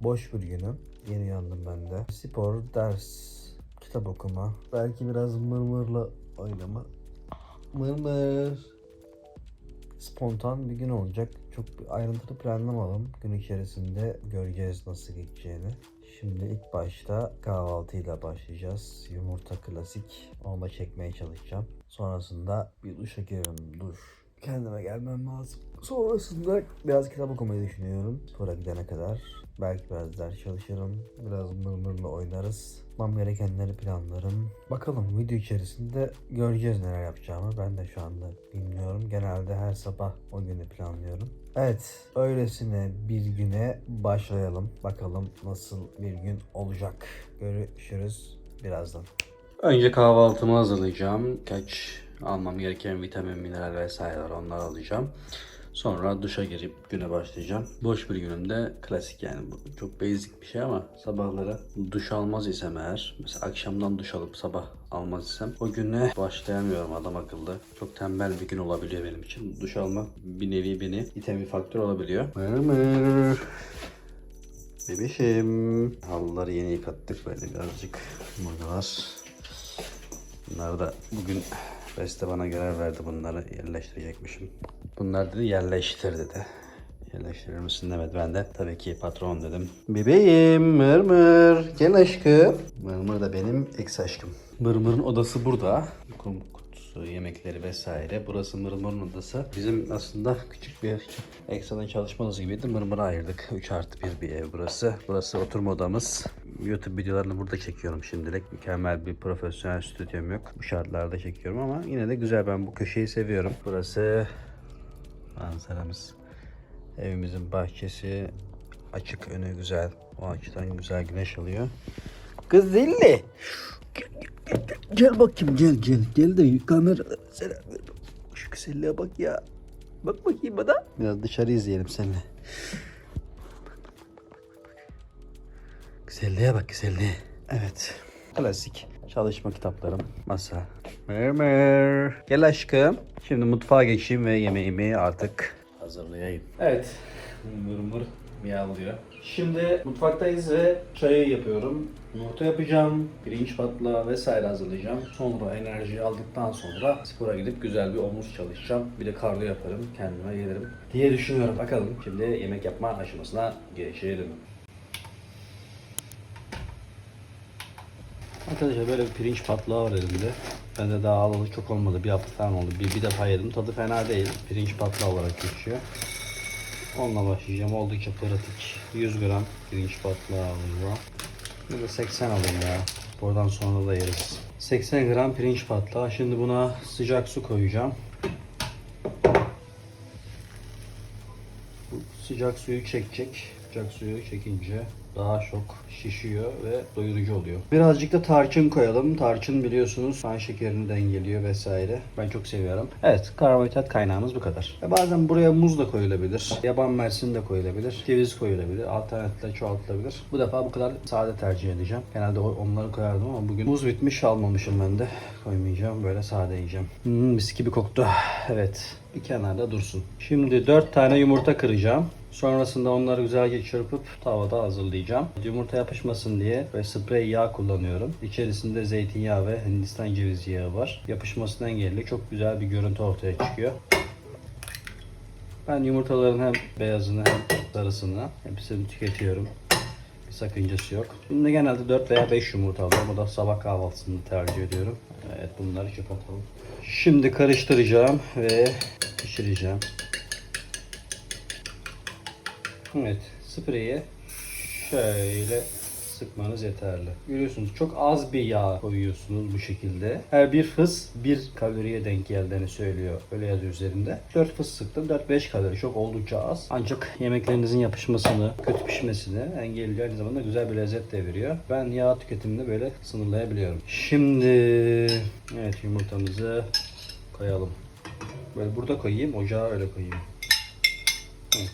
Boş bir günüm. Yeni yandım ben de. Spor, ders, kitap okuma. Belki biraz mırmırla oynama. Mırmır. Spontan bir gün olacak. Çok ayrıntılı planlamadım. Gün içerisinde göreceğiz nasıl geçeceğini. Şimdi ilk başta kahvaltıyla başlayacağız. Yumurta klasik. Onu da çekmeye çalışacağım. Sonrasında bir duşa girerim. Duş. Kendime gelmem lazım. Sonrasında biraz kitap okumayı düşünüyorum. Spora gidene kadar. Belki biraz ders çalışırım. Biraz mırmırla oynarız. Yapmam gerekenleri planlarım. Bakalım video içerisinde göreceğiz neler yapacağımı. Ben de şu anda bilmiyorum. Genelde her sabah o günü planlıyorum. Evet, öylesine bir güne başlayalım. Bakalım nasıl bir gün olacak. Görüşürüz birazdan. Önce kahvaltımı hazırlayacağım. Kaç almam gereken vitamin, mineral vesaire var onları alacağım. Sonra duşa girip güne başlayacağım. Boş bir günümde klasik yani bu çok basic bir şey ama sabahları duş almaz isem eğer mesela akşamdan duş alıp sabah almaz isem o güne başlayamıyorum adam akıllı. Çok tembel bir gün olabiliyor benim için. Duş almak bir nevi beni iten bir faktör olabiliyor. Bebeşim. Halıları yeni yıkattık böyle birazcık. Buradalar. Bunlar da bugün Beste bana görev verdi bunları yerleştirecekmişim. Bunlar dedi yerleştir dedi. Yerleştirir misin demedi. Ben de tabii ki patron dedim. Bebeğim mırmır gel aşkım. Mırmır da benim ex aşkım. Mırmır'ın odası burada. Kutusu, yemekleri vesaire. Burası Mırmır'ın odası. Bizim aslında küçük bir ekstradan çalışma odası gibiydi. Mırmır'a ayırdık. 3 artı 1 bir ev burası. Burası oturma odamız. YouTube videolarını burada çekiyorum şimdilik. Mükemmel bir profesyonel stüdyom yok. Bu şartlarda çekiyorum ama yine de güzel. Ben bu köşeyi seviyorum. Burası manzaramız. Evimizin bahçesi açık önü güzel. O açıdan güzel güneş alıyor. Kız Zilli. Gel, gel, gel, gel bakayım gel gel. Gel de kamera selam ver. Şu güzelliğe bak ya. Bak bakayım bana. Biraz dışarı izleyelim seninle. Güzelliğe bak güzelliğe. Evet. Klasik çalışma kitaplarım. Masa. Mermer. Gel aşkım. Şimdi mutfağa geçeyim ve yemeğimi artık hazırlayayım. Evet. Mır mır miyavlıyor. Şimdi mutfaktayız ve çayı yapıyorum. Yumurta yapacağım, pirinç patlağı vesaire hazırlayacağım. Sonra enerji aldıktan sonra spora gidip güzel bir omuz çalışacağım. Bir de kardiyo yaparım, kendime gelirim diye düşünüyorum. Bakalım şimdi yemek yapma aşamasına geçelim. Arkadaşlar böyle bir pirinç patlağı var elimde. Ben de daha alalı çok olmadı. Bir hafta falan oldu. Bir, bir defa yedim. Tadı fena değil. Pirinç patlağı olarak geçiyor. Onunla başlayacağım. Oldukça pratik. 100 gram pirinç patlağı. Bir de 80 alayım ya. Buradan sonra da yeriz. 80 gram pirinç patlağı. Şimdi buna sıcak su koyacağım. Bu sıcak suyu çekecek. Sıcak suyu çekince daha çok şişiyor ve doyurucu oluyor. Birazcık da tarçın koyalım. Tarçın biliyorsunuz kan şekerini dengeliyor vesaire. Ben çok seviyorum. Evet karbonhidrat kaynağımız bu kadar. Ve bazen buraya muz da koyulabilir. Yaban mersin de koyulabilir. Ceviz koyulabilir. Alternatifler çoğaltılabilir. Bu defa bu kadar sade tercih edeceğim. Genelde onları koyardım ama bugün muz bitmiş almamışım ben de. Koymayacağım. Böyle sade yiyeceğim. Hmm, mis gibi koktu. Evet. Bir kenarda dursun. Şimdi 4 tane yumurta kıracağım. Sonrasında onları güzelce çırpıp tavada hazırlayacağım. Yumurta yapışmasın diye ve sprey yağ kullanıyorum. İçerisinde zeytinyağı ve hindistan cevizi yağı var. Yapışmasını engelli çok güzel bir görüntü ortaya çıkıyor. Ben yumurtaların hem beyazını hem sarısını hepsini tüketiyorum. Bir sakıncası yok. Şimdi genelde 4 veya 5 yumurta alıyorum. Bu da sabah kahvaltısını tercih ediyorum. Evet bunları kapatalım. Şimdi karıştıracağım ve pişireceğim. Evet, spreyi şöyle sıkmanız yeterli. Görüyorsunuz çok az bir yağ koyuyorsunuz bu şekilde. Her bir fıs bir kaloriye denk geldiğini söylüyor. Öyle yazıyor üzerinde. 4 fıs sıktım. 4-5 kalori çok oldukça az. Ancak yemeklerinizin yapışmasını, kötü pişmesini engelliyor. Aynı zamanda güzel bir lezzet de veriyor. Ben yağ tüketimini böyle sınırlayabiliyorum. Şimdi evet yumurtamızı koyalım. Böyle burada koyayım, ocağa öyle koyayım.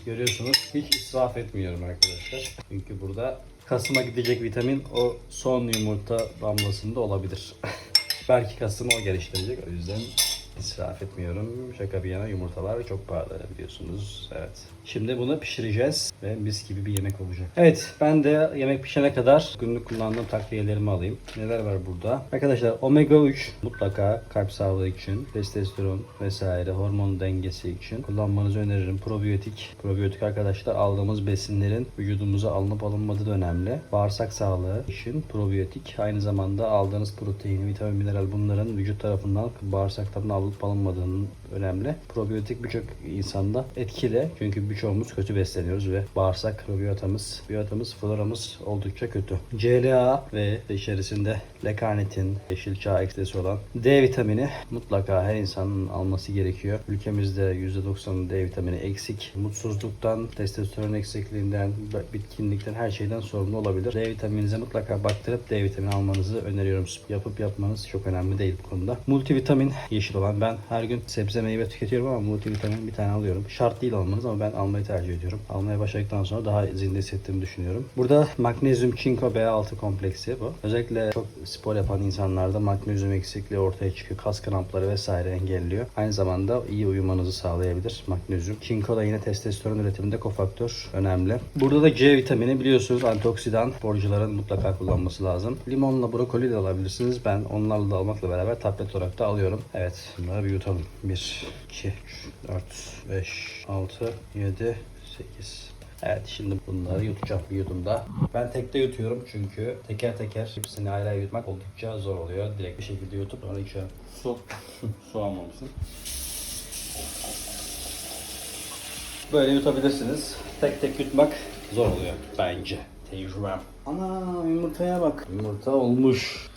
Görüyorsunuz hiç israf etmiyorum arkadaşlar. Çünkü burada kasıma gidecek vitamin o son yumurta damlasında olabilir. Belki kasımı o geliştirecek o yüzden İsraf etmiyorum. Şaka bir yana yumurtalar çok pahalı biliyorsunuz. Evet. Şimdi bunu pişireceğiz ve mis gibi bir yemek olacak. Evet ben de yemek pişene kadar günlük kullandığım takviyelerimi alayım. Neler var burada? Arkadaşlar omega 3 mutlaka kalp sağlığı için, testosteron vesaire hormon dengesi için kullanmanızı öneririm. Probiyotik. Probiyotik arkadaşlar aldığımız besinlerin vücudumuza alınıp alınmadığı da önemli. Bağırsak sağlığı için probiyotik. Aynı zamanda aldığınız protein, vitamin, mineral bunların vücut tarafından bağırsak tarafından alınıp alınmadığının önemli. Probiyotik birçok insanda etkili. Çünkü birçoğumuz kötü besleniyoruz ve bağırsak probiyotamız, biyotamız, floramız oldukça kötü. CLA ve içerisinde lekarnitin, yeşil çağ ekstresi olan D vitamini mutlaka her insanın alması gerekiyor. Ülkemizde %90 D vitamini eksik. Mutsuzluktan, testosteron eksikliğinden, bitkinlikten her şeyden sorumlu olabilir. D vitamininize mutlaka baktırıp D vitamini almanızı öneriyorum. Yapıp yapmanız çok önemli değil bu konuda. Multivitamin yeşil olan ben her gün sebze meyve tüketiyorum ama multivitamin bir tane alıyorum. Şart değil almanız ama ben almayı tercih ediyorum. Almaya başladıktan sonra daha zinde hissettiğimi düşünüyorum. Burada magnezyum, çinko, B6 kompleksi bu. Özellikle çok spor yapan insanlarda magnezyum eksikliği ortaya çıkıyor. Kas krampları vesaire engelliyor. Aynı zamanda iyi uyumanızı sağlayabilir magnezyum. Çinko da yine testosteron üretiminde kofaktör önemli. Burada da C vitamini biliyorsunuz antioksidan sporcuların mutlaka kullanması lazım. Limonla brokoli de alabilirsiniz. Ben onlarla da almakla beraber tablet olarak da alıyorum. Evet bunları bir yutalım. 1, 2, 3, 4, 5, 6, 7, 8, Evet şimdi bunları yutacağım bir yudumda. Ben tekte yutuyorum çünkü teker teker hepsini ayrı ayrı yutmak oldukça zor oluyor. Direkt bir şekilde yutup sonra içiyorum. Su. Su almamışsın. Böyle yutabilirsiniz. Tek tek yutmak zor oluyor bence. Tecrübem. Ana yumurtaya bak. Yumurta olmuş.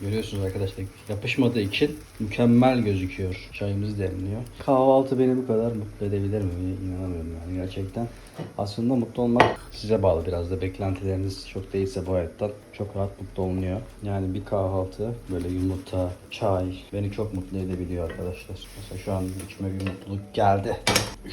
Görüyorsunuz arkadaşlar yapışmadığı için mükemmel gözüküyor. Çayımız demliyor. Kahvaltı beni bu kadar mutlu edebilir mi? İnanamıyorum yani gerçekten. Aslında mutlu olmak size bağlı biraz da. Beklentileriniz çok değilse bu hayattan çok rahat mutlu olunuyor. Yani bir kahvaltı böyle yumurta, çay beni çok mutlu edebiliyor arkadaşlar. Mesela şu an içime bir mutluluk geldi.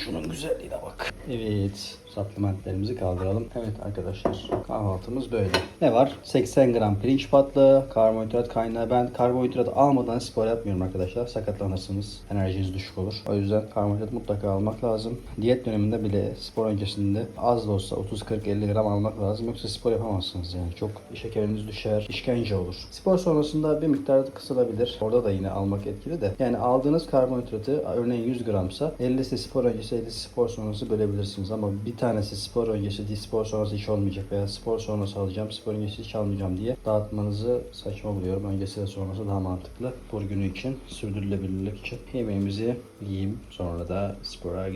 Şunun güzelliğine bak. Evet. Supplementlerimizi kaldıralım. Evet arkadaşlar kahvaltımız böyle. Ne var? 80 gram pirinç patlı, karbonhidrat kaynağı. Ben karbonhidrat almadan spor yapmıyorum arkadaşlar. Sakatlanırsınız. Enerjiniz düşük olur. O yüzden karbonhidrat mutlaka almak lazım. Diyet döneminde bile spor öncesinde az da olsa 30-40-50 gram almak lazım. Yoksa spor yapamazsınız yani. Çok şekeriniz düşer, işkence olur. Spor sonrasında bir miktar kısılabilir. Orada da yine almak etkili de. Yani aldığınız karbonhidratı örneğin 100 gramsa 50'si spor öncesi 50'si spor sonrası bölebilirsiniz. Ama bir tanesi spor öncesi değil spor sonrası hiç olmayacak veya spor sonrası alacağım spor öncesi hiç almayacağım diye dağıtmanızı saçma buluyorum. Öncesi ve sonrası daha mantıklı. Spor günü için, sürdürülebilirlik için. Yemeğimizi yiyeyim. Sonra da spora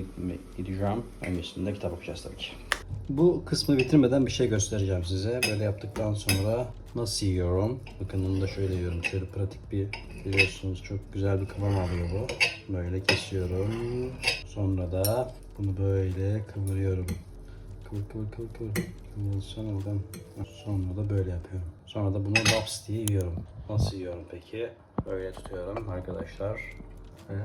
gideceğim. Öncesinde kitap okuyacağız tabii ki. Bu kısmı bitirmeden bir şey göstereceğim size. Böyle yaptıktan sonra nasıl yiyorum? Bakın bunu da şöyle yiyorum. Şöyle pratik bir biliyorsunuz çok güzel bir kıvam alıyor bu. Böyle kesiyorum. Sonra da bunu böyle kıvırıyorum. Kıvır kıvır kıvır kıvır. Kıvırılsın oradan. Sonra da böyle yapıyorum. Sonra da bunu laps diye yiyorum. Nasıl yiyorum peki? Böyle tutuyorum arkadaşlar. Ve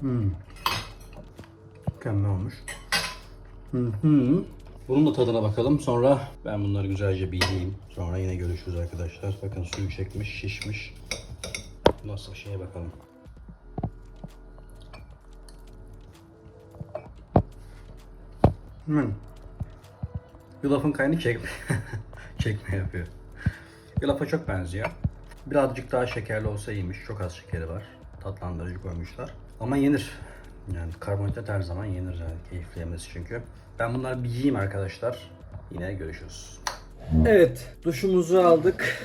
Hmm. Mükemmel olmuş. Hı hı. Bunun da tadına bakalım. Sonra ben bunları güzelce bir yiyeyim. Sonra yine görüşürüz arkadaşlar. Bakın suyu çekmiş, şişmiş. Nasıl şeye bakalım. Hmm. Yulafın kaynı çekme. çekme yapıyor. Yulafa çok benziyor. Birazcık daha şekerli olsa iyiymiş. Çok az şekeri var. Tatlandırıcı koymuşlar. Ama yenir. Yani karbonhidrat her zaman yenir yani. Keyifli yemesi çünkü. Ben bunları bir yiyeyim arkadaşlar. Yine görüşürüz. Evet, duşumuzu aldık.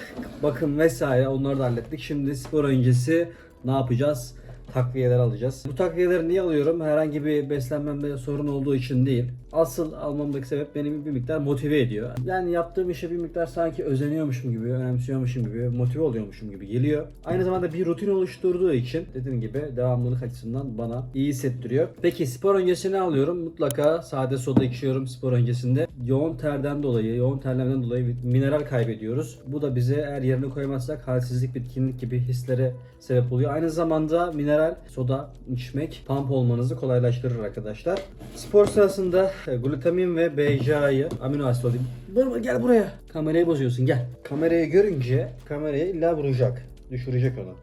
Bakım vesaire onları da hallettik. Şimdi spor öncesi ne yapacağız? Takviyeler alacağız. Bu takviyeleri niye alıyorum? Herhangi bir beslenmemde sorun olduğu için değil. Asıl almamdaki sebep beni bir miktar motive ediyor. Yani yaptığım işe bir miktar sanki özeniyormuşum gibi, önemsiyormuşum gibi, motive oluyormuşum gibi geliyor. Aynı zamanda bir rutin oluşturduğu için dediğim gibi devamlılık açısından bana iyi hissettiriyor. Peki spor öncesi ne alıyorum? Mutlaka sade soda içiyorum spor öncesinde. Yoğun terden dolayı, yoğun terlemeden dolayı mineral kaybediyoruz. Bu da bize eğer yerine koymazsak halsizlik, bitkinlik gibi hislere sebep oluyor. Aynı zamanda mineral soda içmek pump olmanızı kolaylaştırır arkadaşlar. Spor sırasında glutamin ve BCA'yı amino asit olayım. Dur gel buraya. Kamerayı bozuyorsun gel. Kamerayı görünce kamerayı illa vuracak. Düşürecek onu.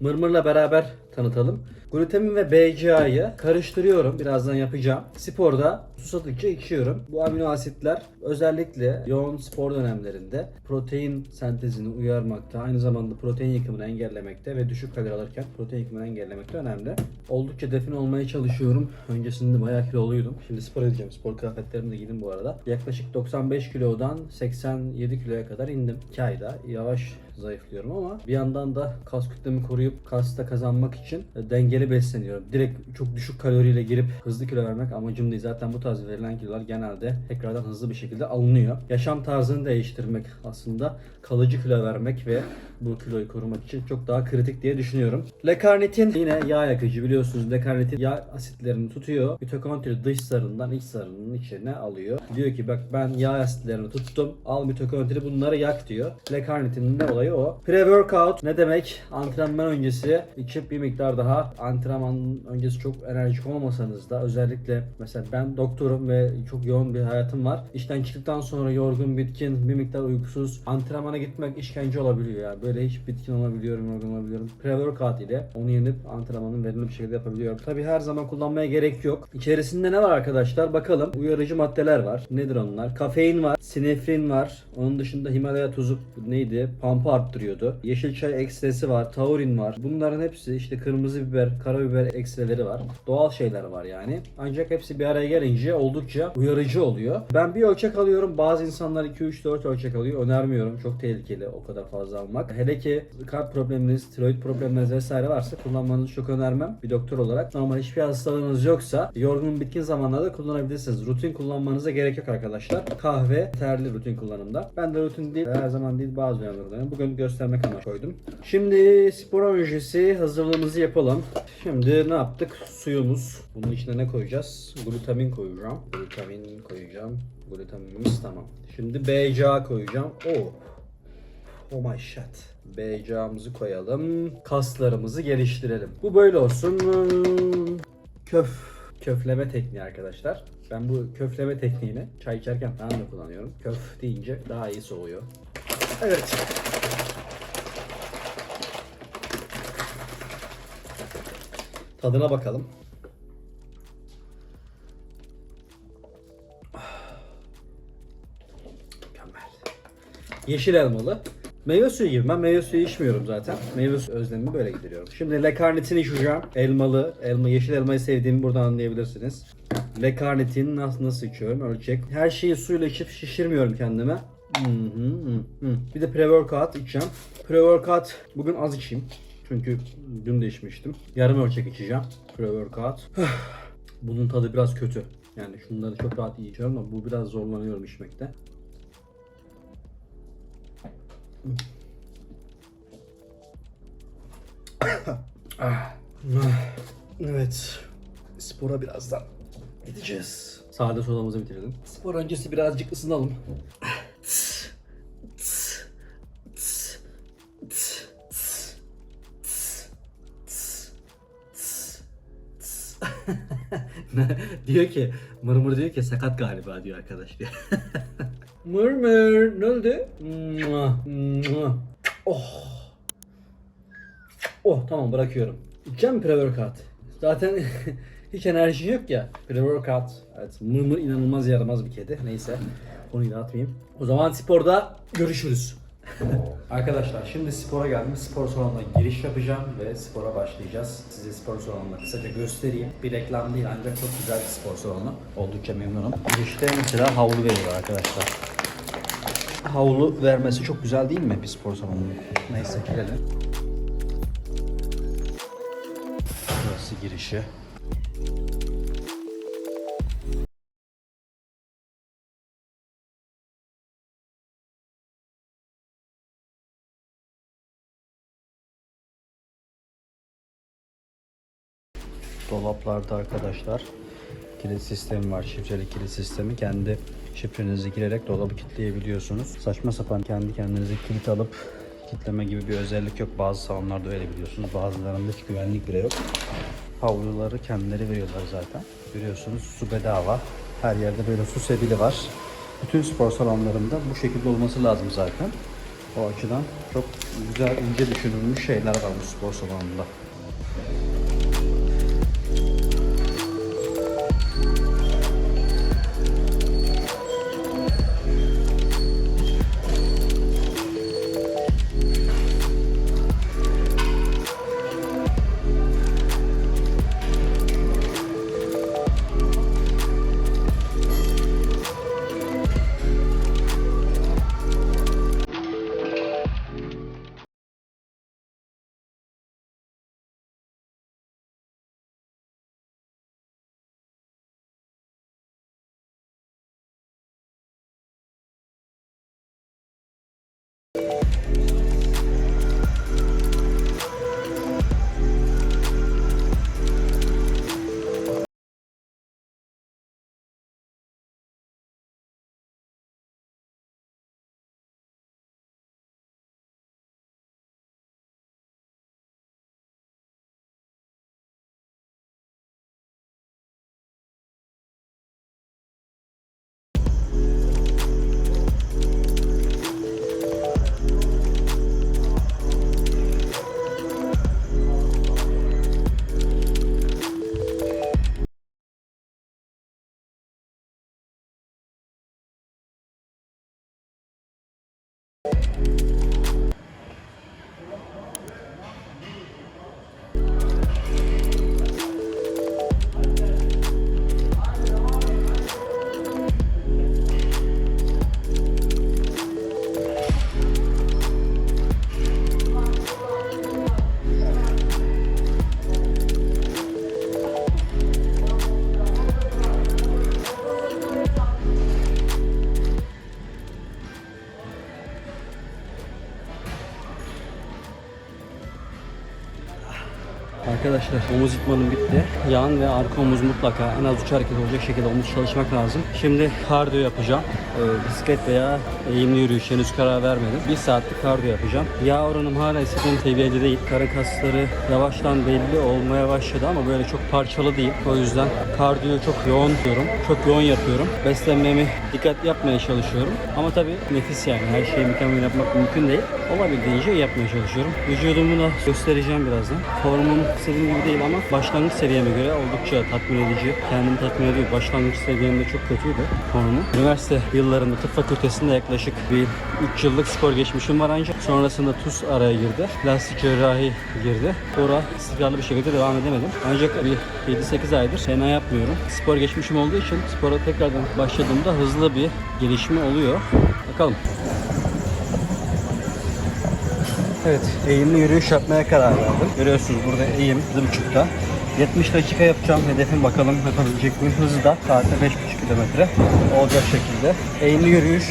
Mırmırla beraber tanıtalım. Glutamin ve BCA'yı karıştırıyorum. Birazdan yapacağım. Sporda susadıkça içiyorum. Bu amino asitler özellikle yoğun spor dönemlerinde protein sentezini uyarmakta, aynı zamanda protein yıkımını engellemekte ve düşük kalori alırken protein yıkımını engellemekte önemli. Oldukça define olmaya çalışıyorum. Öncesinde bayağı kiloluydum. Şimdi spor edeceğim. Spor kıyafetlerimi de giydim bu arada. Yaklaşık 95 kilodan 87 kiloya kadar indim. 2 ayda yavaş zayıflıyorum ama bir yandan da kas kütlemi koruyup kasta kazanmak için e, dengeli besleniyorum. Direkt çok düşük kaloriyle girip hızlı kilo vermek amacım değil. Zaten bu tarz verilen kilolar genelde tekrardan hızlı bir şekilde alınıyor. Yaşam tarzını değiştirmek aslında kalıcı kilo vermek ve bu kiloyu korumak için çok daha kritik diye düşünüyorum. Lekarnitin yine yağ yakıcı biliyorsunuz. Lekarnitin yağ asitlerini tutuyor. Mitokondri dış zarından iç zarının içine alıyor. Diyor ki bak ben yağ asitlerini tuttum. Al mitokondri bunları yak diyor. Lekarnitinin ne olayı o. Pre-workout ne demek? Antrenman öncesi içip bir miktar daha antrenman öncesi çok enerjik olmasanız da özellikle mesela ben doktorum ve çok yoğun bir hayatım var. İşten çıktıktan sonra yorgun, bitkin, bir miktar uykusuz antrenmana gitmek işkence olabiliyor ya. Böyle hiç bitkin olabiliyorum, yorgun olabiliyorum. Pre-workout ile onu yenip antrenmanın verimli bir şekilde yapabiliyorum. Tabi her zaman kullanmaya gerek yok. İçerisinde ne var arkadaşlar? Bakalım. Uyarıcı maddeler var. Nedir onlar? Kafein var, sinefrin var. Onun dışında Himalaya tuzu neydi? Pampı arttırıyordu. Yeşil çay ekstresi var, taurin var. Bunların hepsi işte kırmızı biber, karabiber ekstreleri var. Doğal şeyler var yani. Ancak hepsi bir araya gelince oldukça uyarıcı oluyor. Ben bir ölçek alıyorum. Bazı insanlar 2 3 4 ölçek alıyor. Önermiyorum. Çok tehlikeli o kadar fazla almak. Hele ki kalp probleminiz, tiroid problemleriniz vesaire varsa kullanmanızı çok önermem. Bir doktor olarak. Normal hiçbir hastalığınız yoksa yorgun bitkin zamanlarda kullanabilirsiniz. Rutin kullanmanıza gerek yok arkadaşlar. Kahve terli rutin kullanımda. Ben de rutin değil, her zaman değil bazı dönemler. Bugün göstermek amaç koydum. Şimdi spor öncesi hazırlığımızı yapalım. Şimdi ne yaptık? Suyumuz. Bunun içine ne koyacağız? Glutamin koyacağım. Glutamin koyacağım. Glutaminimiz tamam. Şimdi BCA koyacağım. Oh. Oh my shit. BCA'mızı koyalım. Kaslarımızı geliştirelim. Bu böyle olsun. Köf. Köfleme tekniği arkadaşlar. Ben bu köfleme tekniğini çay içerken falan da kullanıyorum. Köf deyince daha iyi soğuyor. Evet. Tadına bakalım. Mükemmel. Yeşil elmalı. Meyve suyu gibi. Ben meyve suyu içmiyorum zaten. Meyve suyu özlemimi böyle gideriyorum. Şimdi lekarnitini içeceğim. Elmalı. Elma, yeşil elmayı sevdiğimi buradan anlayabilirsiniz. Lekarnitini nasıl, nasıl içiyorum? Ölçek. Her şeyi suyla içip şişirmiyorum kendime. Bir de pre-workout içeceğim. Pre-workout bugün az içeyim. Çünkü dün de içmiştim. Yarım ölçek içeceğim. Pre-workout. Bunun tadı biraz kötü. Yani şunları çok rahat yiyeceğim ama bu biraz zorlanıyorum içmekte. Evet. Spora birazdan gideceğiz. Sade sodamızı bitirelim. Spor öncesi birazcık ısınalım. diyor ki mırmır diyor ki sakat galiba diyor arkadaş diyor. mırmır ne oldu? Oh. Oh tamam bırakıyorum. İçeceğim pre-workout? Zaten hiç enerji yok ya. Pre-workout. Evet mırmır inanılmaz yaramaz bir kedi. Neyse konuyu dağıtmayayım. O zaman sporda görüşürüz. Arkadaşlar şimdi spora geldim. Spor salonuna giriş yapacağım ve spora başlayacağız. Size spor salonunu kısaca göstereyim. Bir reklam değil ancak çok güzel bir spor salonu. Oldukça memnunum. Girişte mesela havlu veriyor arkadaşlar. Havlu vermesi çok güzel değil mi bir spor salonunun? Neyse girelim. Burası girişi. Dolaplarda arkadaşlar kilit sistemi var. Şifreli kilit sistemi. Kendi şifrenizi girerek dolabı kilitleyebiliyorsunuz. Saçma sapan kendi kendinize kilit alıp kitleme gibi bir özellik yok. Bazı salonlarda öyle biliyorsunuz. Bazılarında hiç güvenlik bile yok. Havluları kendileri veriyorlar zaten. Görüyorsunuz su bedava. Her yerde böyle su sebili var. Bütün spor salonlarında bu şekilde olması lazım zaten. O açıdan çok güzel, ince düşünülmüş şeyler var bu spor salonunda. Omuz itmanım bitti. Yan ve arka omuz mutlaka en az 3 hareket olacak şekilde omuz çalışmak lazım. Şimdi kardiyo yapacağım. Ee, bisiklet veya eğimli yürüyüş henüz karar vermedim. 1 saatlik kardiyo yapacağım. Yağ oranım hala istediğim seviyede değil. Karın kasları yavaştan belli olmaya başladı ama böyle çok parçalı değil. O yüzden kardiyo çok yoğun yapıyorum. Çok yoğun yapıyorum. Beslenmemi dikkat yapmaya çalışıyorum. Ama tabii nefis yani. Her şeyi mükemmel yapmak mümkün değil. Olabildiğince yapmaya çalışıyorum. Vücudumu da göstereceğim birazdan. Formum istediğim gibi değil ama başlangıç seviyeme göre oldukça tatmin edici. Kendimi tatmin ediyor. Başlangıç seviyemde çok kötüydü formum. Üniversite yıllarında tıp fakültesinde yaklaşık bir 3 yıllık spor geçmişim var ancak sonrasında TUS araya girdi. Plastik cerrahi girdi. Sonra istikrarlı bir şekilde devam edemedim. Ancak bir 7-8 aydır fena yapmıyorum. Spor geçmişim olduğu için spora tekrardan başladığımda hızlı bir gelişme oluyor. Bakalım. Evet, eğimli yürüyüş yapmaya karar verdim. Görüyorsunuz burada eğim 1.5'ta. 70 dakika yapacağım. Hedefim bakalım yapabilecek miyim? Hızı da saatte 5.5 kilometre olacak şekilde. Eğimli yürüyüş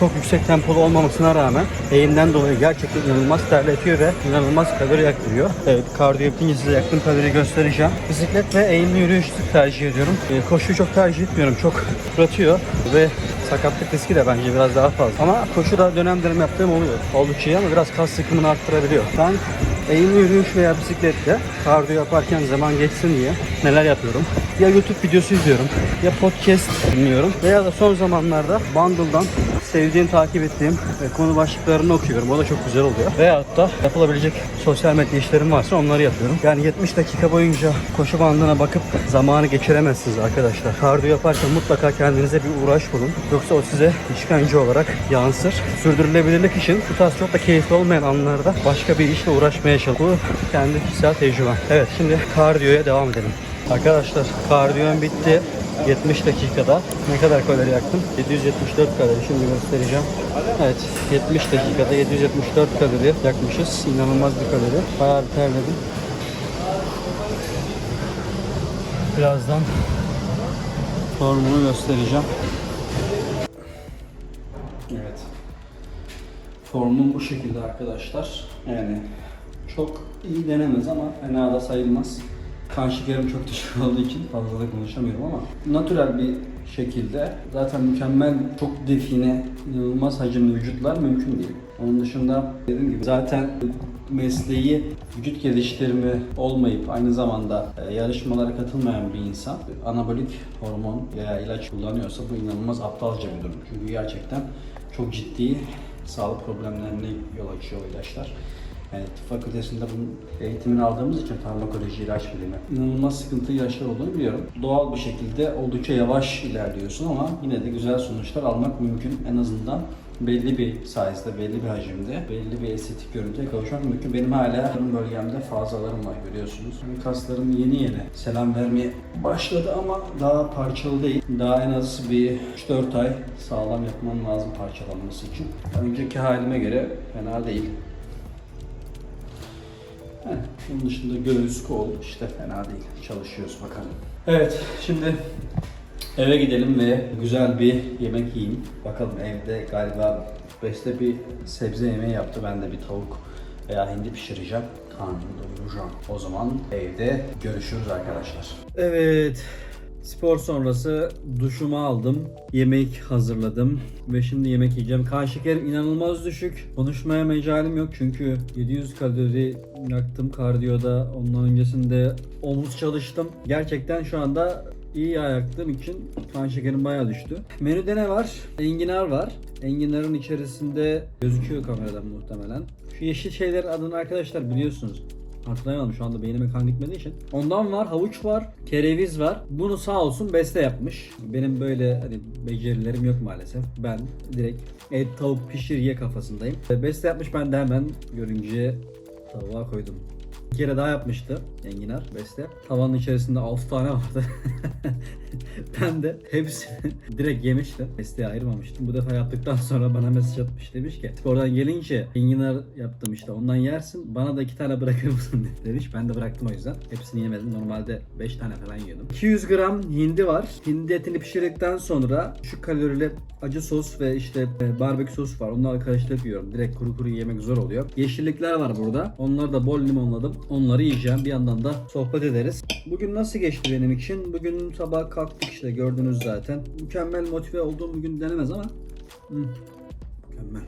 çok yüksek tempolu olmamasına rağmen eğimden dolayı gerçekten inanılmaz terletiyor ve inanılmaz kalori yaktırıyor. Evet, kardiyo yapınca size yakın kalori göstereceğim. Bisiklet ve eğimli yürüyüş tercih ediyorum. Ee, koşuyu çok tercih etmiyorum. Çok fırlatıyor ve sakatlık riski de bence biraz daha fazla. Ama koşuda dönem dönem yaptığım oluyor. Oldukça iyi ama biraz kas sıkımını arttırabiliyor. Ben eğimli yürüyüş veya bisikletle kardiyo yaparken zaman geçsin diye neler yapıyorum? Ya YouTube videosu izliyorum, ya podcast dinliyorum veya da son zamanlarda Bundle'dan sevdiğim, takip ettiğim e, konu başlıklarını okuyorum. O da çok güzel oluyor. Veyahut da yapılabilecek sosyal medya işlerim varsa onları yapıyorum. Yani 70 dakika boyunca koşu bandına bakıp zamanı geçiremezsiniz arkadaşlar. Kardiyo yaparken mutlaka kendinize bir uğraş bulun. Yoksa o size işkence olarak yansır. Sürdürülebilirlik için bu tarz çok da keyifli olmayan anlarda başka bir işle uğraşmaya çalışın. Bu kendi kişisel tecrübem. Evet şimdi kardiyoya devam edelim. Arkadaşlar kardiyom bitti. 70 dakikada ne kadar kalori yaktım? 774 kalori şimdi göstereceğim. Evet 70 dakikada 774 kalori yakmışız. İnanılmaz bir kalori. Bayağı bir terledim. Birazdan formunu göstereceğim. Evet. Formum bu şekilde arkadaşlar. Yani çok iyi denemez ama fena da sayılmaz. Kan şekerim çok düşük olduğu için fazla da konuşamıyorum ama natürel bir şekilde zaten mükemmel, çok define, inanılmaz hacimli vücutlar mümkün değil. Onun dışında dediğim gibi zaten mesleği vücut geliştirme olmayıp aynı zamanda e, yarışmalara katılmayan bir insan anabolik hormon veya ilaç kullanıyorsa bu inanılmaz aptalca bir durum. Çünkü gerçekten çok ciddi sağlık problemlerine yol açıyor o ilaçlar. Yani tıp fakültesinde bunun eğitimini aldığımız için farmakoloji, ilaç bilimi inanılmaz sıkıntı ilaçlar olduğunu biliyorum. Doğal bir şekilde oldukça yavaş ilerliyorsun ama yine de güzel sonuçlar almak mümkün. En azından belli bir size'da, belli bir hacimde, belli bir estetik görüntüye kavuşmak mümkün. Benim hala karın bölgemde fazlalarım var görüyorsunuz. Benim kaslarım yeni yeni selam vermeye başladı ama daha parçalı değil. Daha en az bir 3-4 ay sağlam yapmam lazım parçalanması için. Önceki halime göre fena değil. Heh, Bunun dışında göğüs, kol işte fena değil. Çalışıyoruz bakalım. Evet şimdi eve gidelim ve güzel bir yemek yiyeyim. Bakalım evde galiba Beste bir sebze yemeği yaptı. Ben de bir tavuk veya hindi pişireceğim. Karnımı doyuracağım. O zaman evde görüşürüz arkadaşlar. Evet. Spor sonrası duşumu aldım. Yemek hazırladım ve şimdi yemek yiyeceğim. Kan şekerim inanılmaz düşük. Konuşmaya mecalim yok çünkü 700 kalori yaktım kardiyoda. Ondan öncesinde omuz çalıştım. Gerçekten şu anda iyi ayaktığım için kan şekerim bayağı düştü. Menüde ne var? Enginar var. Enginarın içerisinde gözüküyor kameradan muhtemelen. Şu yeşil şeyler adını arkadaşlar biliyorsunuz. Hatırlayamadım şu anda beynime kan gitmediği için. Ondan var, havuç var, kereviz var. Bunu sağ olsun Beste yapmış. Benim böyle hani becerilerim yok maalesef. Ben direkt et, tavuk pişir ye kafasındayım. Beste yapmış ben de hemen görünce tavuğa koydum. Bir kere daha yapmıştı Enginar Beste. Tavanın içerisinde 6 tane vardı. ben de hepsini direkt yemiştim. Beste'ye ayırmamıştım. Bu defa yaptıktan sonra bana mesaj atmış demiş ki oradan gelince enginar yaptım işte ondan yersin. Bana da iki tane bırakır mısın demiş. Ben de bıraktım o yüzden. Hepsini yemedim. Normalde 5 tane falan yiyordum. 200 gram hindi var. Hindi etini pişirdikten sonra şu kalorili acı sos ve işte e, barbekü sos var. Onları karıştırıp yiyorum. Direkt kuru kuru yemek zor oluyor. Yeşillikler var burada. Onları da bol limonladım. Onları yiyeceğim. Bir yandan da sohbet ederiz. Bugün nasıl geçti benim için? Bugün sabah kalktık işte gördünüz zaten. Mükemmel motive olduğum bir gün denemez ama hı, mükemmel.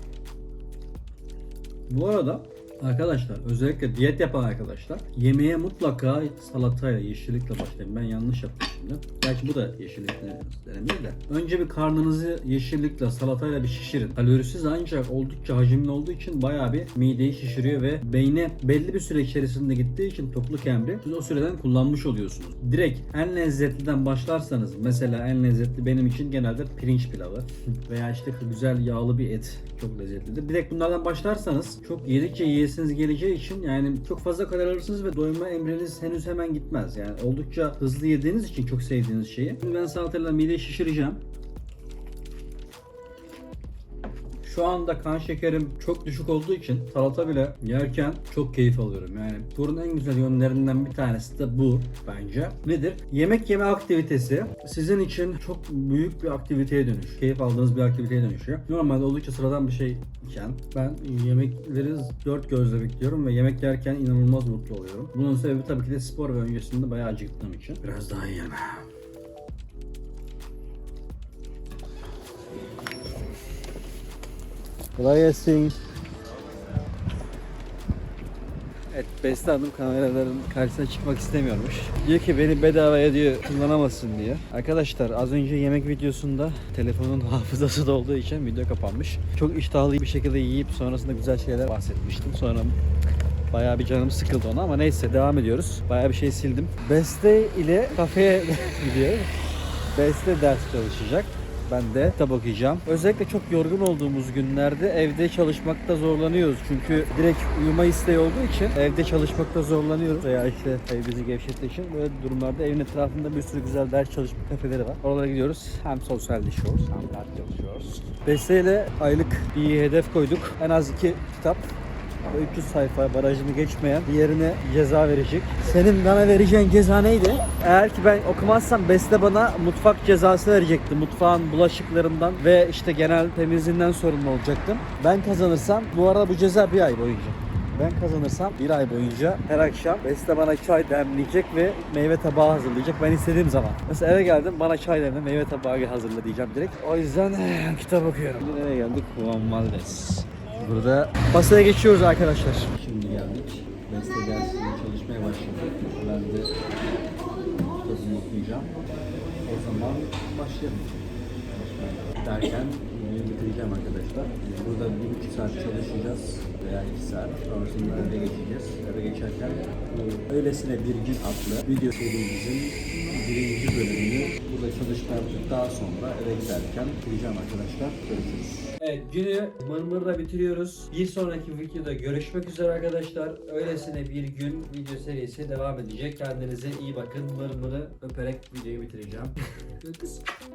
Bu arada arkadaşlar özellikle diyet yapan arkadaşlar yemeğe mutlaka salatayla yeşillikle başlayın. Ben yanlış yaptım şimdi. Gerçi bu da yeşillikle denemiyor da. Önce bir karnınızı yeşillikle salatayla bir şişirin. Kalorisiz ancak oldukça hacimli olduğu için bayağı bir mideyi şişiriyor ve beyne belli bir süre içerisinde gittiği için tokluk emri siz o süreden kullanmış oluyorsunuz. Direkt en lezzetliden başlarsanız mesela en lezzetli benim için genelde pirinç pilavı veya işte güzel yağlı bir et çok lezzetlidir. Direkt bunlardan başlarsanız çok yedikçe yiyesiniz geleceği için yani çok fazla kalori ve doyma emriniz henüz hemen gitmez. Yani oldukça hızlı yediğiniz için çok sevdiğiniz şeyi. Şimdi ben salatayla mideyi şişireceğim. Şu anda kan şekerim çok düşük olduğu için salata bile yerken çok keyif alıyorum. Yani turun en güzel yönlerinden bir tanesi de bu bence. Nedir? Yemek yeme aktivitesi sizin için çok büyük bir aktiviteye dönüş. Keyif aldığınız bir aktiviteye dönüşüyor. Normalde oldukça sıradan bir şey iken ben yemekleri dört gözle bekliyorum ve yemek yerken inanılmaz mutlu oluyorum. Bunun sebebi tabii ki de spor ve öncesinde bayağı acıktığım için. Biraz daha yiyelim. Kolay gelsin. Evet Beste Hanım kameraların karşısına çıkmak istemiyormuş. Diyor ki beni bedavaya diyor kullanamazsın diyor. Arkadaşlar az önce yemek videosunda telefonun hafızası dolduğu için video kapanmış. Çok iştahlı bir şekilde yiyip sonrasında güzel şeyler bahsetmiştim. Sonra Bayağı bir canım sıkıldı ona ama neyse devam ediyoruz. Bayağı bir şey sildim. Beste ile kafeye gidiyor. Beste ders çalışacak. Ben de kitap okuyacağım. Özellikle çok yorgun olduğumuz günlerde evde çalışmakta zorlanıyoruz. Çünkü direkt uyuma isteği olduğu için evde çalışmakta zorlanıyoruz. Veya işte ev bizi gevşettiği için böyle durumlarda evin etrafında bir sürü güzel ders çalışma kafeleri var. Oralara gidiyoruz. Hem sosyalleşiyoruz hem ders çalışıyoruz. Beste ile aylık bir hedef koyduk. En az iki kitap o 300 sayfa barajını geçmeyen diğerine ceza verecek. Senin bana vereceğin ceza neydi? Eğer ki ben okumazsam Beste bana mutfak cezası verecekti. Mutfağın bulaşıklarından ve işte genel temizliğinden sorumlu olacaktım. Ben kazanırsam bu arada bu ceza bir ay boyunca. Ben kazanırsam bir ay boyunca her akşam Beste bana çay demleyecek ve meyve tabağı hazırlayacak ben istediğim zaman. Mesela eve geldim bana çay demle meyve tabağı hazırla diyeceğim direkt. O yüzden eh, kitap okuyorum. Şimdi nereye geldik? Juan Valdez. Burada masaya geçiyoruz arkadaşlar. Şimdi geldik. Beste dersinde çalışmaya başladı. Ben de kitabını okuyacağım. O zaman başlayalım. Derken videoyu bitireceğim arkadaşlar. Burada bir buçuk saat çalışacağız veya iki saat. Sonrasında eve geçeceğiz. Eve geçerken Öylesine Bir Gün adlı video serimizin birinci bölümünü burada çalışma yaptıktan sonra eve giderken bitireceğim arkadaşlar. Görüşürüz. Evet günü mırmırla bitiriyoruz. Bir sonraki videoda görüşmek üzere arkadaşlar. Öylesine bir gün video serisi devam edecek. Kendinize iyi bakın. Mırmırı öperek videoyu bitireceğim.